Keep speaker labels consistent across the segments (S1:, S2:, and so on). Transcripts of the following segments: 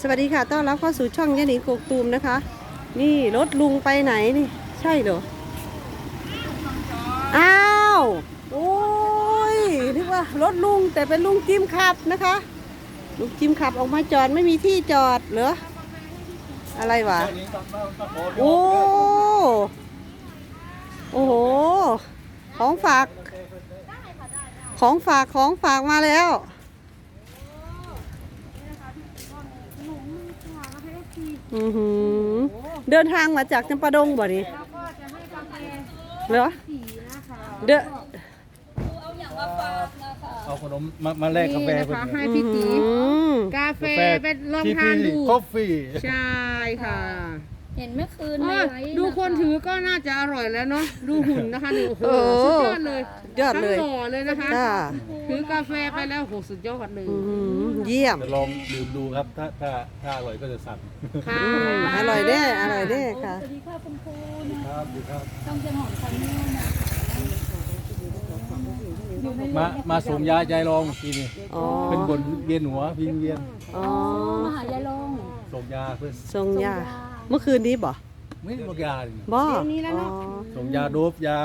S1: สวัสดีค่ะ ต้อนรับเข้าสู่ช่องยะหนิงกกตูมนะคะ นี่รถลุงไปไหนนี่ ใช่เหรอ อ้าว โอ้ยนึกว่ารถลุงแต่เป็นลุงจิมขับนะคะ ลุงจิมขับออกมาจอดไม่มีที่จอดเหรอ อะไรวะ โอ้ โอ้โห ของฝาก ของฝากของฝากมาแล้ว อือหือเดินทางมาจากจำปาดงบ่นี่
S2: แล้วก็จะให้กาแฟ
S1: เหรอ
S2: สีนะคะ
S1: เด้อ
S3: เอาขนมมามาแลกกาแฟ
S2: นี่นะคะให้พี่ตี
S1: อืม
S2: กาแฟเป็นลองทานดู
S3: คอฟฟี่
S2: ใช่ค่ะ
S4: เห็นเมื่อคืน
S2: เอ
S4: ใน
S2: อ
S4: ไลฟ์
S2: ดูคนะะถือก็น่าจะอร่อยแล้วเนาะดูหุ่นนะคะนี่โอ้โห
S1: โอ้
S2: สุดยอดเลย
S1: ยอดเลย
S2: ทั้งหล่อเลยนะคะ
S1: ค่ะ
S2: ถือกาแฟไปแล้วโอ้โหสุดยอดเลย
S1: อืมเยี่ยม
S3: จะลองดื่มดูครับ ถ้าถ้าถ้าอร่อยก็จะสั่ง
S2: ค่ะ
S1: อืมอร่อยแน่อร่อยแน่ค่ะ
S4: สวัสดีค่ะคุณครูนะ ครับ
S3: ดีครับ
S4: ต้องเจนหอมคันนี้นะอยู่ใน
S3: มามาส่งยาใจลองทีนี้
S1: อ๋อ
S3: เป็นบนเวียนหัวพิงเวียน
S1: อ๋อ
S4: มหายายลง
S3: ส่งยาเพื่อ
S1: ทรงยา เมื่อคืนนี้บ่
S3: ไม่บอกยาเลยนะ
S1: บ่
S2: เดี๋ยวนี้แล้วเนาะ
S1: อ๋อ
S3: ส่งยาโดบยา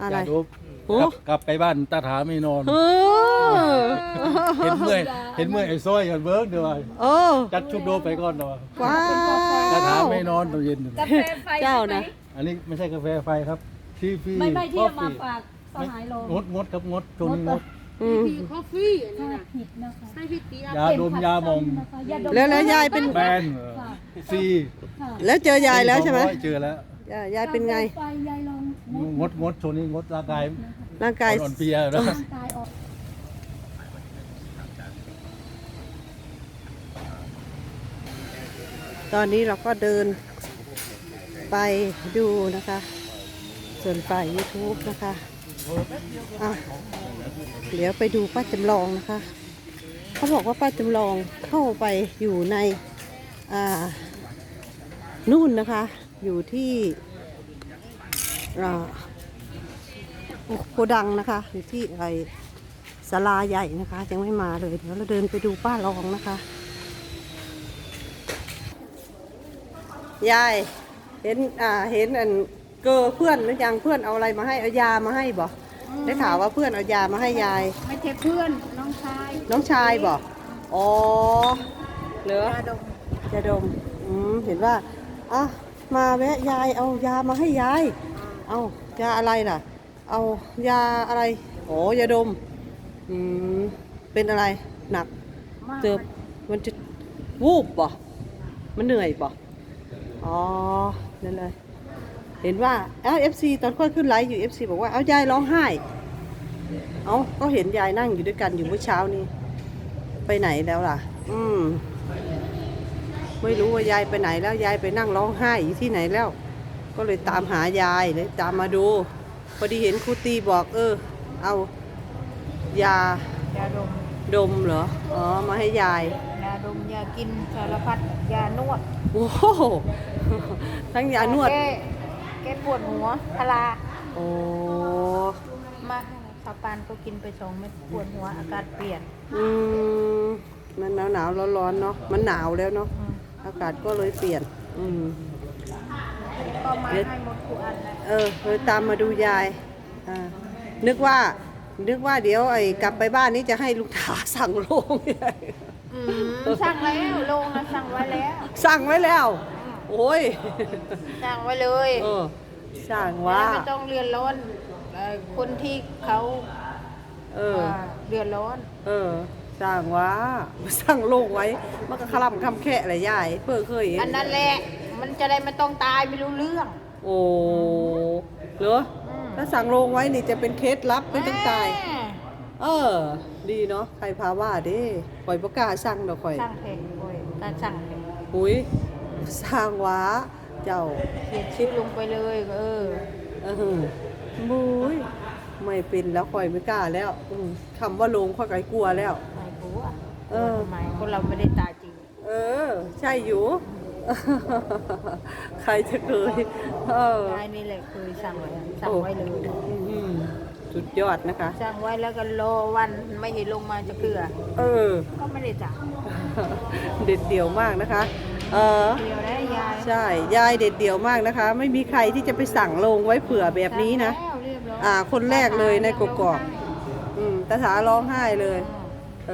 S1: อะไร
S3: ยาโดบ
S1: โอ้
S3: กลับกลับไปบ้านตาถาไม่นอน
S1: เออ
S3: เห็นเมื่อยเห็นเมื่อยไอ้ซ้อยกันเบิร์กเดี๋ยวว่า
S1: โอ้
S3: จัดชุดโดบไปก่อนเดี๋ยวว่า
S1: ว้า
S3: ตาถาว
S1: ว
S3: ไม่นอนตอนเย็น
S4: กาแฟไฟ
S1: เจ้านะ
S3: อันนี้ไม่ใช่กาแฟไฟครับที่พี่
S4: ไม่ไม่ที่
S3: คอ
S4: เอา
S3: ฟ
S4: มา
S3: ฟี่
S4: ฝากสหายลง
S3: งดงดครับงดช่วงนี้งด
S1: อืม
S2: พี่คอฟฟี่อันนี้
S4: ถ้า
S2: นะ
S4: ผิดนะคะ
S2: ให้พี่ตีเอา
S3: ยาดมยามอง
S4: นะคะยาดม
S1: แล้วแล้วยายเป็น
S3: แบนซี
S4: ค่ะ
S1: แล้วเจอยายแล้วใช่ไหม
S3: เจอแล้ว
S1: ยายยายเป็นไง
S4: กาแฟไฟยายลง
S3: งดงดช่วงนี้งดร่างกาย
S1: ร่างกาย
S3: อ่อนเพลียนะ
S4: ร่างกายออก
S1: ตอนนี้เราก็เดินไปดูนะคะ ส่วนฝ่าย YouTube นะคะอะ เดี๋ยวไปดูป้าจำลองนะคะ เขาบอกว่าป้าจำลองเข้าไปอยู่ในนู่นนะคะ อยู่ที่โกดังนะคะ อยู่ที่ไอศาลาใหญ่นะคะ ยังไม่มาเลย เดี๋ยวเราเดินไปดูป้าลองนะคะ ยาย เห็นอ่าเห็นอัน เกอเพื่อนหรือยังเพื่อนเอาอะไรมาให้เอายามาให้บ่ได้ข่าวว่าเพื่อนเอายามาให้ยาย
S2: ไม่ใช่เพื่อนน้องชาย
S1: น้องชายบอกอ๋อเหรอยา
S2: ดม
S1: ยาดมอืมเห็นว่าอะมาแวะยายเอายามาให้ยาย เอายาอะไรล่ะ เอายาอะไรโอ้ยาดมอืมเป็นอะไรหนัก
S2: มาก
S1: เจอมันจะวูบบ่มันเหนื่อยบ่อ๋อนั่นเลย เห็นว่าเอ้าเอฟซีตอนค่อยขึ้นไลฟ์อยู่เอฟซีบอกว่าเอายายร้องไห้ เอาก็เห็นยายนั่งอยู่ด้วยกันอยู่เมื่อเช้านี้ ไปไหนแล้วล่ะ อืม ไม่รู้ว่ายายไปไหนแล้วยายไปนั่งร้องไห้อยู่ที่ไหนแล้ว ก็เลยตามหายายเลยตามมาดู พอดีเห็นครูตีบอก เออ เอายา
S2: ยาดม
S1: ดมเหรอ อ๋อ มาให้ยาย
S2: ยาดมยากินสารพัดยานวด
S1: โอ้โหทั้งยานวด
S2: แก้แก้ ปวดหัวพารา
S1: โอ้
S2: มาสาวปานก็กินไปสองเม็ดปวดหัวอากาศเปลี่ยน
S1: อืมมันหนาวหนาวร้อนร้อนๆเนาะมันหนาวแล้วเนาะ
S2: อืม
S1: อากาศก็เลยเปลี่ยน อืม
S2: ก็มาให้หมดทุกอันเลย
S1: เออเลยตามมาดูยายอ่านึกว่า นึกว่าเดี๋ยวไอ้กลับไปบ้านนี้จะให้ลุงถาสั่งโรง
S2: อืมสั่งแล้วโรงนะสั่งไว้แล้ว
S1: สั่งไว้แล้ว โอ้ย
S2: สั่งไว้เลย
S1: เออสั่งว่า
S2: ไม่ต้องเรียนร้อนเอ่อคนที่เขา
S1: เออา
S2: เดือดร้อน
S1: เออสั่งว่าสั่งโลงไว้ มันก็คลำคำแค่อะไรยายเพื่อเคยเห็
S2: อันนั้นแหละ มันจะได้ไม่ต้องตายไม่รู้เรื่อง
S1: โอ้เหรอ
S2: อืม
S1: ถ้าสั่งโลงไว้นี่จะเป็นเคสลับไม่ต้องตาย
S2: แม่
S1: เออ ดีเนาะใครพาว่าเด้ข่อยประกล้าสั่งดอกข่อย
S2: สั่งเพลงโอ้ยการสั่งเพลง
S1: หุย สร้างว้าเจ้า
S2: เขียนชื่อลงไปเลย เออ
S1: เออบุยไม่เป็นแล้วข่อยไม่กล้าแล้วอืมคำว่าโลงข่อยก็กลัวแล้ว
S2: ไม่กลัว
S1: เออ
S2: ทำไมคนเราไม่ได้ตายจริง
S1: เออ ใช่อยู่ ใครจะเคยเออ
S2: ยายนี่แหละเคยสั่งไว้อะสั่งไว้เลย
S1: อืมสุดยอดนะคะ
S2: สั่งไว้แล้วก็รอวันไม่เห็นลงมาจะเกลือ
S1: เออ
S2: ก็ไม่ได้จ่าย
S1: โเด็ดเดี่ยวมากนะคะ เออ
S2: เดียวได้ยาย
S1: ใช่ ยายเด็ดเดี่ยวมากนะคะ ไม่มีใครที่จะไปสั่งลงไว้เผื่อแบบนี้นะ
S2: แล้วเรียบร้อย
S1: อ่าคนแรกเลยในกกอก อืมตาถาร้องไห้เลย เอ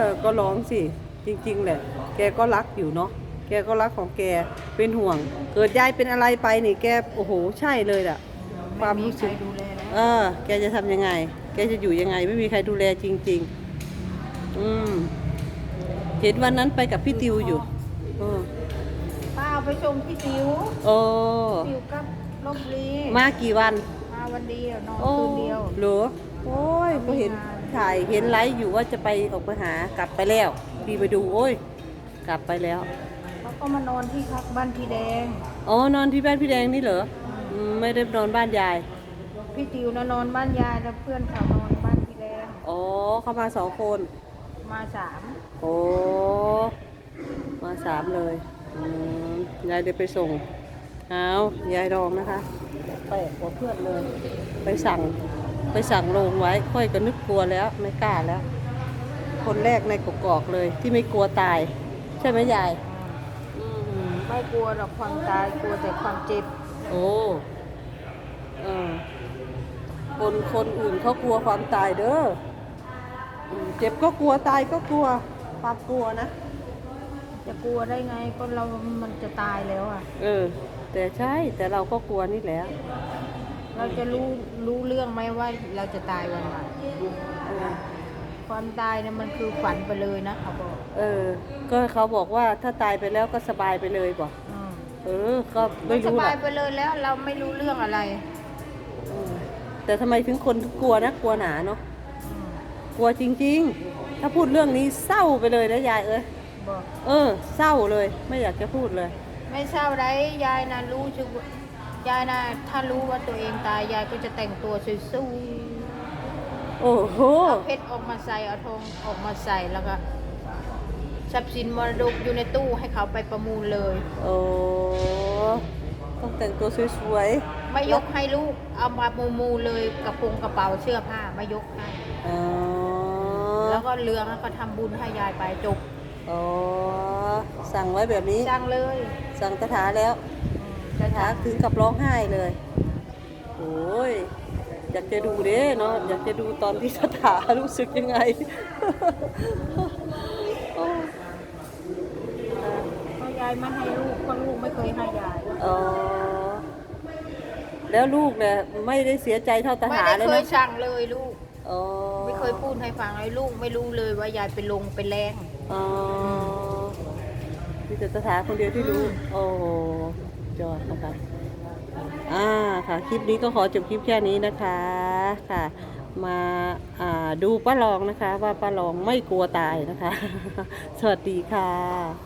S1: อ ก็ร้องสิ จริง ๆ แหละ แกก็รักอยู่เนาะ แกก็รักของแก เป็นห่วง เกิดยายเป็นอะไรไปนี่แก โอ้โห ใช่เลยล่ะความรู้สึก
S2: ไใคดูแลแล้ว
S1: เออ แกจะทำยังไง แกจะอยู่ยังไง ไม่มีใครดูแลจริง ๆ อืม เห็นวันนั้นไปกับพี่ติวอยู่เออ
S2: ป้าเอา ไปชมพี่ติว
S1: โอ้
S2: ติวกับลบบุรี
S1: มากี่วัน
S2: มาวันเดียวนอน
S1: โอ้
S2: คืนเดียว
S1: เหรอโอ้ยก็เห็นถ่ายเห็นไลฟ์อยู่ว่าจะไปออกไปหากลับไปแล้ว พี่ไปดูโอ้ย กลับไปแล้ว
S2: เขาก็มานอนที่พักบ้านพี่แดง
S1: อ๋อนอนที่บ้านพี่แดงนี่เหรออืมไม่ได้นอนบ้านยาย
S2: พี่ติวนะนอนบ้านยายแล้วเพื่อนเขานอนบ้านพี่แดง
S1: อ๋อเขามาสองคน
S2: มาสาม
S1: โอ้มาสามเลยอืม ยายเดี๋ยวไปส่งเอายายรองนะคะ ไปกับเพื่อนเลย ไปสั่ง ไปสั่งลงไว้ ค่อยก็นึกกลัวแล้ว ไม่กล้าแล้ว คนแรกในกกอกเลย ที่ไม่กลัวตาย ใช่ไหมยายอืม
S2: ไม่กลัวหรอกความตายกลัวแต่ความเจ็บ
S1: โอ้เออคนคนอื่นเขากลัวความตายเด้ออืมเจ็บก็กลัวตายก็กลัวความกลัวนะ
S2: จะกลัวได้ไงก็เรามันจะตายแล้วอะ
S1: เออ แต่ใช่แต่เราก็กลัวนี่แหละ
S2: เราจะรู้รู้เรื่องไหมว่าเราจะตายวันไหน
S1: เออ
S2: ความตายเนี่ยมันคือฝันไปเลยนะเขาบอก
S1: เออ ก็เขาบอกว่าถ้าตายไปแล้วก็สบายไปเลยบอก
S2: อืม
S1: เออ ก็
S2: มั
S1: ไม่
S2: นส
S1: รู้
S2: บา
S1: ล่ะ
S2: ยไปเลยแล้วเราไม่รู้เรื่องอะไร
S1: เออแต่ทำไมถึงคนกลัวนะกลัวหนาเนาะ
S2: อืม
S1: กลัวจริง ๆ ถ้าพูดเรื่องนี้เศร้าไปเลยนะยายเอ้ย
S2: บอก
S1: เออ เศร้าเลย ไม่อยากจะพูดเลย
S2: ไม่เศร้าไรยายนะรู้สึกว่ายายนะถ้ารู้ว่าตัวเองตายยายก็จะแต่งตัวสวย
S1: โอ้โห
S2: ๆเอาเพชรออกมาใส่เอาทองออกมาใส่แล้วก็ทรัพย์สินมรดกอยู่ในตู้ให้เขาไปประมูลเลย
S1: โอ้ต้องแต่งตัวสวย
S2: ไม่ยกให้ลูกเอามามูมูเลยกระโปรงกระเป๋าเสื้อผ้าไม่ยกให้
S1: ๆอ๋อ
S2: แล้วก็เรืองแล้วก็ทำบุญให้ยายไปจบ
S1: อ๋อ สั่งไว้แบบนี้
S2: จ้างเลย
S1: สั่งตาถาแล้ว
S2: จะ
S1: ตาถา
S2: ถาม
S1: ถึงกับร้องไห้เลยโอ้ย อยากจะดูเด้เนาะ อยากจะดูตอนที่ตาถารู้สึกยังไงโอ้
S2: เพราะยายไม่ให้ลูกเพราะลูกไม่เคยให้ยาย
S1: อ๋อ แล้วลูกเนี่ยไม่ได้เสียใจเท่าตา
S2: ไม่
S1: ถา
S2: ได้
S1: เลย
S2: เคย
S1: นะ
S2: สั่งเลยลูก
S1: อ๋อ
S2: ไม่เคยพูดให้ฟังเลยลูกไม่รู้เลยว่ายายไปลงไปแรง
S1: อ๋อมีแต่ตาถาคนเดียวที่รู้ โอ้จอดนะคะอ่าค่ะ คลิปนี้ก็ขอจบคลิปแค่นี้นะคะค่ะ มาอ่าดูป้าลองนะคะ ว่าป้าลองไม่กลัวตายนะคะ สวัสดีค่ะ